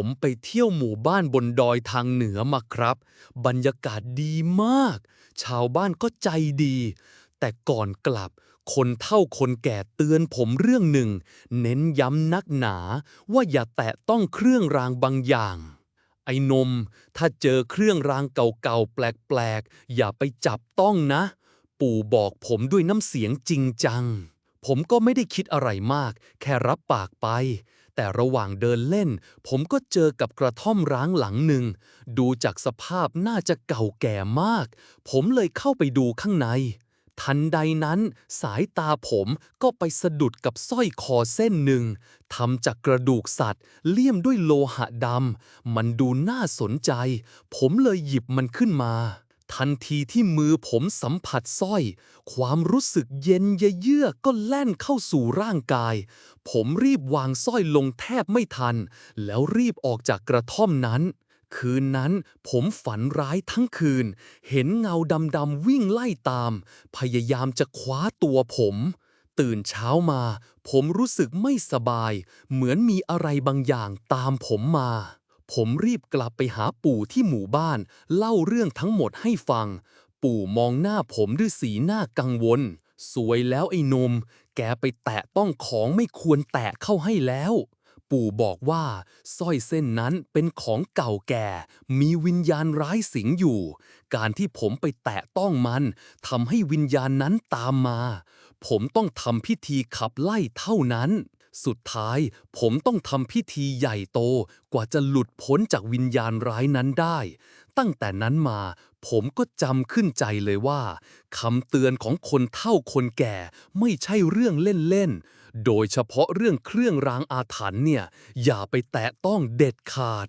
ผมไปเที่ยวหมู่บ้านบนดอยทางเหนือมาครับ บรรยากาศดีมาก ชาวบ้านก็ใจดี แต่ก่อนกลับ คนเฒ่าคนแก่เตือนผมเรื่องหนึ่ง เน้นย้ำนักหนาว่าอย่าแตะต้องเครื่องรางบางอย่าง ไอ้นม ถ้าเจอเครื่องรางเก่าๆแปลกๆ อย่าไปจับต้องนะ ปู่บอกผมด้วยน้ำเสียงจริงจัง ผมก็ไม่ได้คิดอะไรมาก แค่รับปากไป แต่ระหว่างเดินเล่น ผมก็เจอกับกระท่อมร้างหลังหนึ่ง ดูจากสภาพน่าจะเก่าแก่มาก ผมเลยเข้าไปดูข้างใน ทันใดนั้น สายตาผมก็ไปสะดุดกับสร้อยคอเส้นหนึ่งทำจากกระดูกสัตว์ เลี่ยมด้วยโลหะดำมันดูน่าสนใจ ผมเลยหยิบมันขึ้นมา ทันทีที่มือผมสัมผัสสร้อย ความรู้สึกเย็นเยือกก็แล่นเข้าสู่ร่างกาย ผมรีบวางสร้อยลงแทบไม่ทัน แล้วรีบออกจากกระท่อมนั้น คืนนั้นผมฝันร้ายทั้งคืน เห็นเงาดำๆวิ่งไล่ตาม พยายามจะคว้าตัวผม ตื่นเช้ามา ผมรู้สึกไม่สบาย เหมือนมีอะไรบางอย่างตามผมมา ผมรีบกลับไปหาปู่ที่หมู่บ้าน เล่าเรื่องทั้งหมดให้ฟัง ปู่มองหน้าผมด้วยสีหน้ากังวล สวยแล้วไอ้นม แกไปแตะต้องของไม่ควรแตะเข้าให้แล้ว ปู่บอกว่าสร้อยเส้นนั้นเป็นของเก่าแก่ มีวิญญาณร้ายสิงอยู่ การที่ผมไปแตะต้องมันทำให้วิญญาณนั้นตามมา ผมต้องทำพิธีขับไล่เท่านั้น สุดท้ายผมต้องทำพิธีใหญ่โตกว่าจะหลุดพ้นจากวิญญาณร้ายนั้นได้ ตั้งแต่นั้นมาผมก็จำขึ้นใจเลยว่าคำเตือนของคนเฒ่าคนแก่ไม่ใช่เรื่องเล่นๆ โดยเฉพาะเรื่องเครื่องรางอาถรรพ์เนี่ย อย่าไปแตะต้องเด็ดขาด